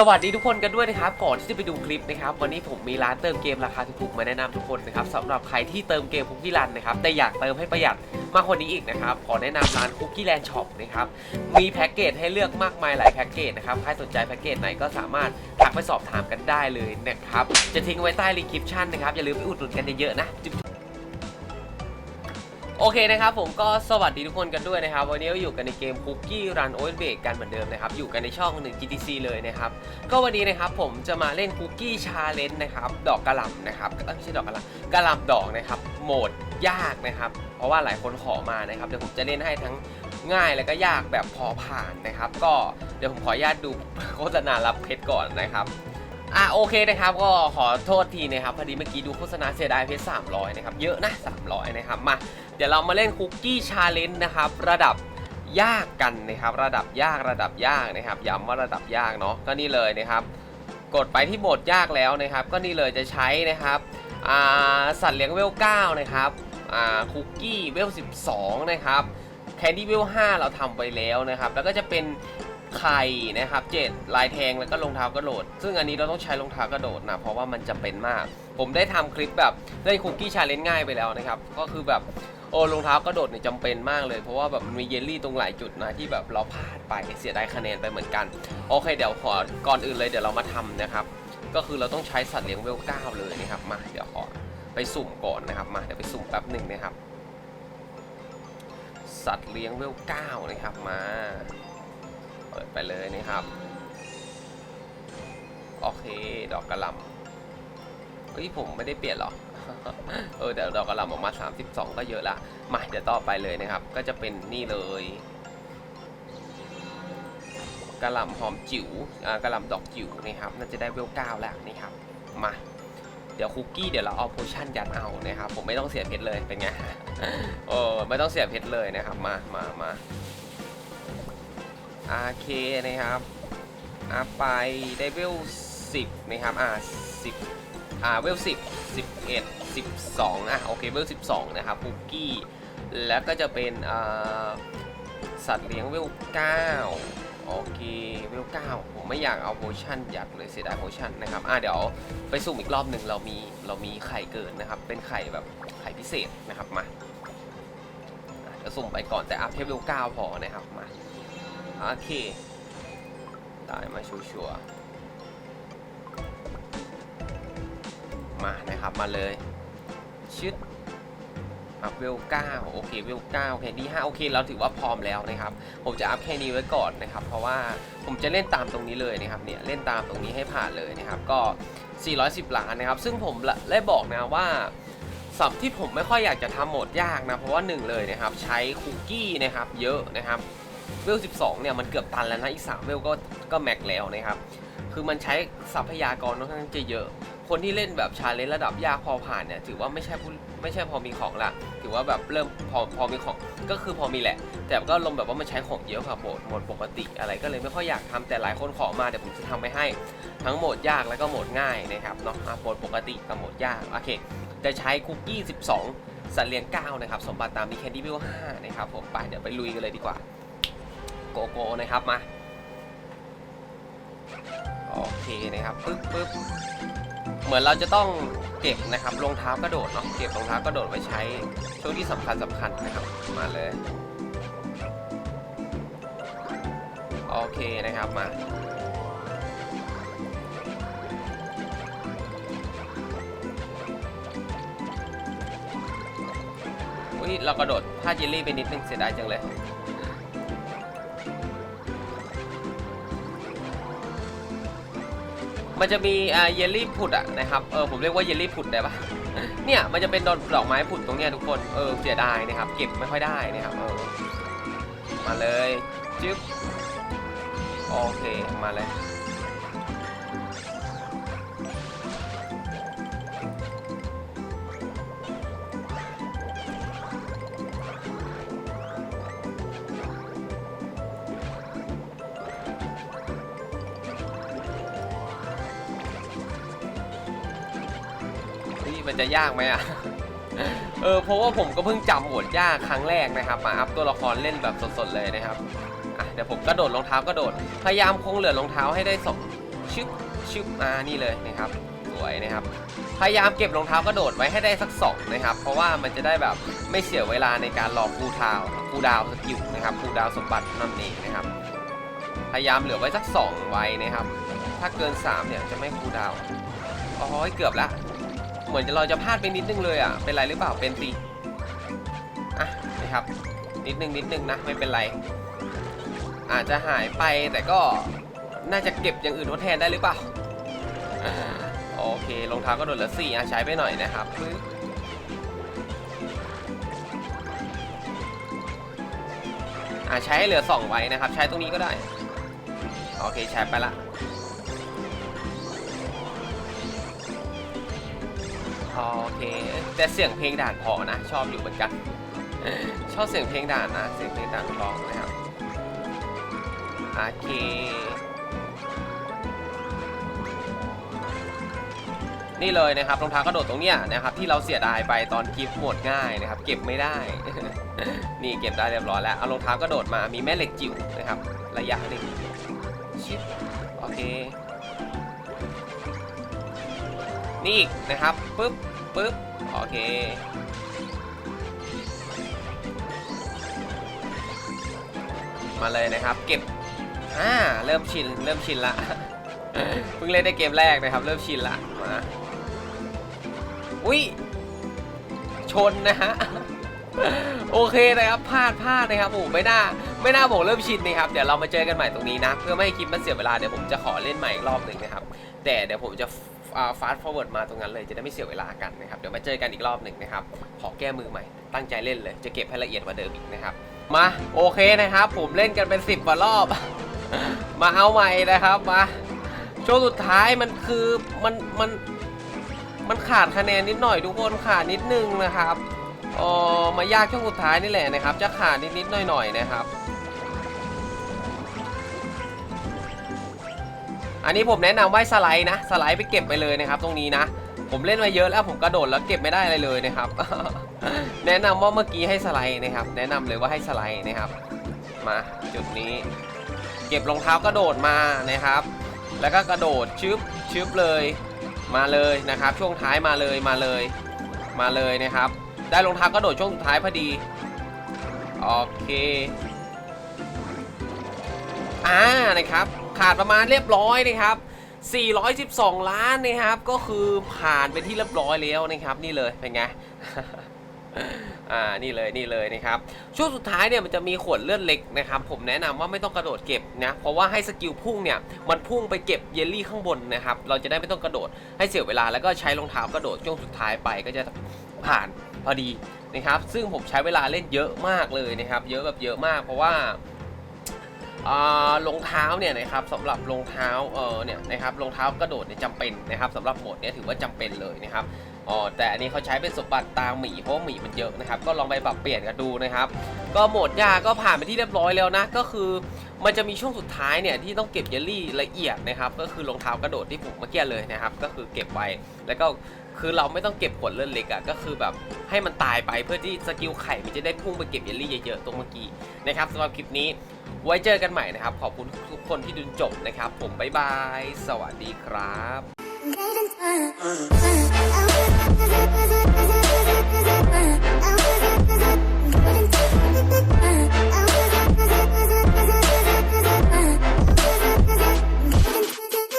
สวัสดีทุกคนกันด้วยนะครับ ก่อนที่จะไปดูคลิปนะครับ วันนี้ผมมีร้านเติมเกมราคาถูกๆมาแนะนำทุกคนนะครับสำหรับใครที่เติมเกมคุกกี้รันนะครับแต่อยากเติมให้ประหยัดมากกว่านี้อีกนะครับขอแนะนำร้านคุกกี้แลนด์ช็อปนะครับมีแพ็กเกจให้เลือกมากมายหลายแพ็กเกจนะครับใครสนใจแพ็กเกจไหนก็สามารถทักไปสอบถามกันได้เลยนะครับจะทิ้งไว้ใต้รีคริปชั่นนะครับอย่าลืมไปอุดหนุนกันเยอะๆนะจุ๊บ โอเคนะครับผมก็สวัสดีทุกคนกันด้วยนะครับ วันนี้ก็อยู่กันในเกม Cookie Run o v e r b a k กันเหมือนเดิมนะครับ อยู่กันในช่องหนึ่ง GTC เลยนะครับ ก็วันนี้นะครับผมจะมาเล่น Cookie Challenge นะครับ ดอกกระหล่ำนะครับเอ้ยไม่ใช่ดอกกระหล่ำกระหล่ำดอกนะครับ โหมดยากนะครับ เพราะว่าหลายคนขอมานะครับ เดี๋ยวผมจะเล่นให้ทั้งง่ายแล้วก็ยากแบบพอผ่านนะครับ ก็เดี๋ยวผมขออนุญาตดูโฆษณารับเพชรก่อนนะครับ อะโอเคนะครับก็ขอโทษทีนะครับพอดีเมื่อกี้ดูโฆษณาเสียดายเพชร300 นะครับ เยอะนะ 300 นะครับมาเดี๋ยวเรามาเล่นคุกกี้ชาเลนจ์นะครับระดับยากกันนะครับ ระดับยากระดับยากนะครับย้ำว่าระดับยากเนาะก็นี่เลยนะครับ กดไปที่โหมดยากแล้วนะครับ ก็นี่เลยจะใช้นะครับสัตว์เลี้ยงเวล9นะครับคุกกี้เวล12นะครับแคนดี้เวล5เราทำไปแล้วนะครับ แล้วก็จะเป็น ไข่นะครับเจ็ดลายแทงแล้วก็รองเท้ากระโดด ซึ่งอันนี้เราต้องใช้รองเท้ากระโดดนะเพราะว่ามันจำเป็นมาก ผมได้ทำคลิปแบบเล่นคุกกี้ชาเลนจ์ง่ายไปแล้วนะครับก็คือแบบโอ้รองเท้ากระโดดเนี่ยจำเป็นมากเลยเพราะว่าแบบมันมีเยลลี่ตรงหลายจุดนะที่แบบเราพลาดไปเสียดายคะแนนไปเหมือนกัน โอเคเดี๋ยวขอก่อนอื่นเลยเดี๋ยวเรามาทำนะครับ ก็คือเราต้องใช้สัตว์เลี้ยงเวลเก้าเลยนะครับมาเดี๋ยวขอไปสุ่มก่อนนะครับมาเดี๋ยวไปสุ่มแป๊บหนึ่งนะครับ สัตว์เลี้ยงเวลเก้านะครับมา ไปเลยนะครับ โอเค ดอกกระหลำเฮ้ยผมไม่ได้เปลี่ยนหรอ เออเดี๋ยวดอกกระหลำออกมา 32 ก็เยอะละ มาเดี๋ยวต่อไปเลยนะครับ ก็จะเป็นนี่เลยกระหล่ำหอมจิ๋วอ่ากระหล่ำดอกจิ๋วนะครับ น่าจะได้เวลเก้าแล้วนี่ครับ มา เดี๋ยวคุกกี้เดี๋ยวเราเอาโพชั่นยัดเอานะครับ ผมไม่ต้องเสียเพชรเลย เป็นไง เออไม่ต้องเสียเพชรเลยนะครับ มามามา โอเคนะครับอะไปได้เวล10นะครับอ่า10อ่าเวล10 11 12อะโอเคเวล12นะครับคุกกี้แล้วก็จะเป็นอ่าสัตว์เลี้ยงเวล9โอเคเวล9ผมไม่อยากเอาโพชั่นยัดเลยเสียดายโพชั่นนะครับอะเดี๋ยวไปสุ่มอีกรอบหนึ่งเรามีเรามีไข่เกิดนะครับ เป็นไข่แบบไข่พิเศษนะครับมาอะสุ่มไปก่อนแต่อัพแค่เวล9พอนะครับมา โอเคได้มาชัวร์ๆมานะครับมาเลยชึดอัพเวล9โอเคเวล9แค่นี้5โอเคเราถือว่าพร้อมแล้วนะครับ ผมจะอัพแค่นี้ไว้ก่อนนะครับ เพราะว่าผมจะเล่นตามตรงนี้เลยนะครับเนี่ยเล่นตามตรงนี้ให้ผ่านเลยนะครับ ก็ 410 ล้านนะครับ ซึ่งผมได้บอกนะว่าสับที่ผมไม่ค่อยอยากจะทำโหมดยากนะ เพราะว่าหนึ่งเลยนะครับ ใช้คุกกี้นะครับ เยอะนะครับ วล 12 เนี่ย มันเกือบตันแล้วนะ อีก 3 เวลก็ก็แม็กแล้วนะครับ คือมันใช้ทรัพยากรค่อนข้างจะเยอะ คนที่เล่นแบบชาเลนจ์ระดับยากพอผ่านเนี่ย ถือว่าไม่ใช่ผู้ไม่ใช่พอมีของละ ถือว่าแบบเริ่มพอพอมีของ ก็คือพอมีแหละ แต่ก็ลงแบบว่ามันใช้ของเยอะกว่าโหมดโหมดปกติอะไรก็เลยไม่ค่อยอยากทำแต่หลายคนขอมาเดี๋ยวผมจะทำไปให้ ทั้งโหมดยากแล้วก็โหมดง่ายนะครับเนาะโหมดปกติกับโหมดยาก โอเค จะใช้คุกกี้ 12สัตว์เลี้ยง9นะครับ สมบัติตามมีแคนดี้วิล5นะครับผม ไป เดี๋ยวไปลุยกันเลยดีกว่า กโกนะครับมา โอเคนะครับปึ๊บปึ๊บเหมือนเราจะต้องเก็บนะครับรองเท้ากระโดดเนาะเก็บรองเท้ากระโดดไว้ใช้ช่วงที่สำคัญสำคัญนะครับมาเลยโอเคนะครับมาอุ้ยเรากระโดดพลาดเยลลี่ไปนิดนึงเสียดายจังเลย มันจะมีอ่าเยลลี่ผุดอะนะครับเออผมเรียกว่าเยลลี่ผุดได้ปะเนี่ยมันจะเป็นดอกดอกไม้ผุดตรงเนี้ยทุกคนเออเสียดายนะครับ เก็บไม่ค่อยได้นะครับเออมาเลยจึ๊บโอเคมาเลย มันจะยากไหมอะ เออเพราะว่าผมก็เพิ่งจำบทยากครั้งแรกนะครับ มาอัพตัวละครเล่นแบบสดๆเลยนะครับอะเดี๋ยวผมกระโดดรองเท้ากระโดด พยายามคงเหลือรองเท้าให้ได้สองชึบชึบมานี่เลยนะครับสวยนะครับ พยายามเก็บรองเท้ากระโดดไว้ให้ได้สักสองนะครับ เพราะว่ามันจะได้แบบไม่เสียเวลาในการรอคูลดาวน์คูดาวสกิลนะครับคูดาวสมบัตินั่นเองนะครับ พยายามเหลือไว้สักสองไว้นะครับ ถ้าเกิน3เนี่ยจะไม่คูดาว อ๋อเกือบละ เหมือนจะเราจะพลาดไปนิดนึงเลยอะ เป็นไรหรือเปล่า เป็นตีอะนะครับ นิดนึงนิดนึงนะ ไม่เป็นไร อาจจะหายไปแต่ก็น่าจะเก็บอย่างอื่นทดแทนได้หรือเปล่า โอเครองเท้าก็โดนเหลือสี่อะใช้ไปหน่อยนะครับปึ๊บอะใช้ให้เหลือสองไว้นะครับ ใช้ตรงนี้ก็ได้ โอเคใช้ไปละ โอเค แต่เสียงเพลงด่านพอนะ ชอบอยู่เหมือนกัน ชอบเสียงเพลงด่านนะ เสียงเพลงด่านร้องนะครับโอเคนี่เลยนะครับรองเท้ากระโดดตรงเนี้ยนะครับที่เราเสียดายไปตอนคลิปหมดง่ายนะครับ เก็บไม่ได้ นี่เก็บได้เรียบร้อยแล้วเอารองเท้ากระโดดมามีแม่เหล็กจิ๋วนะครับ ระยะหนึ่งชิปโอเค นี่อีกนะครับปึ๊บปึ๊บโอเคมาเลยนะครับ เก็บอ่าเริ่มชินเริ่มชินละเพิ่งเล่นได้เกมแรกนะครับ เริ่มชินละมาอุ้ยชนนะฮะโอเคนะครับพลาดพลาดนะครับโอ้ไม่น่าไม่น่าบอกเริ่มชินนะครับเดี๋ยวเรามาเจอกันใหม่ตรงนี้นะ เพื่อไม่ให้คลิปมันเสียเวลาเดี๋ยวผมจะขอเล่นใหม่อีกรอบหนึ่งนะครับ แต่เดี๋ยวผมจะ ฟาสต์ฟอร์เวิร์ดมาตรงนั้นเลยจะได้ไม่เสียเวลากันนะครับ เดี๋ยวมาเจอกันอีกรอบหนึ่งนะครับ ขอแก้มือใหม่ ตั้งใจเล่นเลย จะเก็บให้ละเอียดกว่าเดิมอีกนะครับ มาโอเคนะครับ ผมเล่นกันเป็น10กว่ารอบ มาเอาใหม่นะครับมาช่วงสุดท้ายมันคือมันมันมันขาดคะแนนนิดหน่อยทุกคนขาดนิดนึงนะครับเออมายากช่วงสุดท้ายนี่แหละนะครับ จะขาดนิดนิดๆหน่อยนะครับ อันนี้ผมแนะนำว่าให้สไลด์นะสไลด์ไปเก็บไปเลยนะครับ ตรงนี้นะ ผมเล่นมาเยอะแล้วผมกระโดดแล้วเก็บไม่ได้อะไรเลยนะครับ แนะนำว่าเมื่อกี้ให้สไลด์นะครับ แนะนำเลยว่าให้สไลด์นะครับ มาจุดนี้ เก็บรองเท้ากระโดดมานะครับ แล้วก็กระโดดชึบชึบเลยมาเลยนะครับ ช่วงท้ายมาเลยมาเลย มาเลยนะครับ ได้รองเท้ากระโดดช่วงท้ายพอดีโอเคอ่านะครับ ขาดประมาณเรียบร้อยนะครับ 412 ล้านนะครับ ก็คือผ่านไปที่เรียบร้อยแล้วนะครับ นี่เลยเป็นไงอ่า นี่เลย นี่เลยนะครับ ช่วงสุดท้ายเนี่ยมันจะมีขวดเลือดเล็กนะครับ ผมแนะนำว่าไม่ต้องกระโดดเก็บนะ เพราะว่าให้สกิลพุ่งเนี่ยมันพุ่งไปเก็บเยลลี่ข้างบนนะครับ เราจะได้ไม่ต้องกระโดดให้เสียเวลาแล้วก็ใช้รองเท้ากระโดดช่วงสุดท้ายไปก็จะผ่านพอดีนะครับ ซึ่งผมใช้เวลาเล่นเยอะมากเลยนะครับ เยอะแบบเยอะมาก เพราะว่า รองเท้าเนี่ยนะครับสำหรับรองเท้าเออเนี่ยนะครับรองเท้ากระโดดเนี่ยจำเป็นนะครับสำหรับโหมดเนี้ยถือว่าจำเป็นเลยนะครับอ๋อแต่อันนี้เขาใช้เป็นสมบัติตาหมีเพราะหมีมันเยอะนะครับ ก็ลองไปปรับเปลี่ยนกันดูนะครับ ก็โหมดยากก็ผ่านไปที่เรียบร้อยแล้วนะ ก็คือมันจะมีช่วงสุดท้ายเนี่ยที่ต้องเก็บเยลลี่ละเอียดนะครับ ก็คือรองเท้ากระโดดที่ผมเมื่อกี้เลยนะครับ ก็คือเก็บไว้แล้วก็ คือเราไม่ต้องเก็บขวดเลือดเล็กอะ่ะก็คือแบบให้มันตายไปเพื่อที่สกิลไข่มันจะได้พุ่งไปเก็บเยลลี่เยอะๆตรงเมื่อกี้นะครับสำหรับคลิปนี้ไว้เจอกันใหม่นะครับ ขอบคุณทุกคนที่ดูจบนะครับ ผมบ๊ายบาย สวัสดีครับ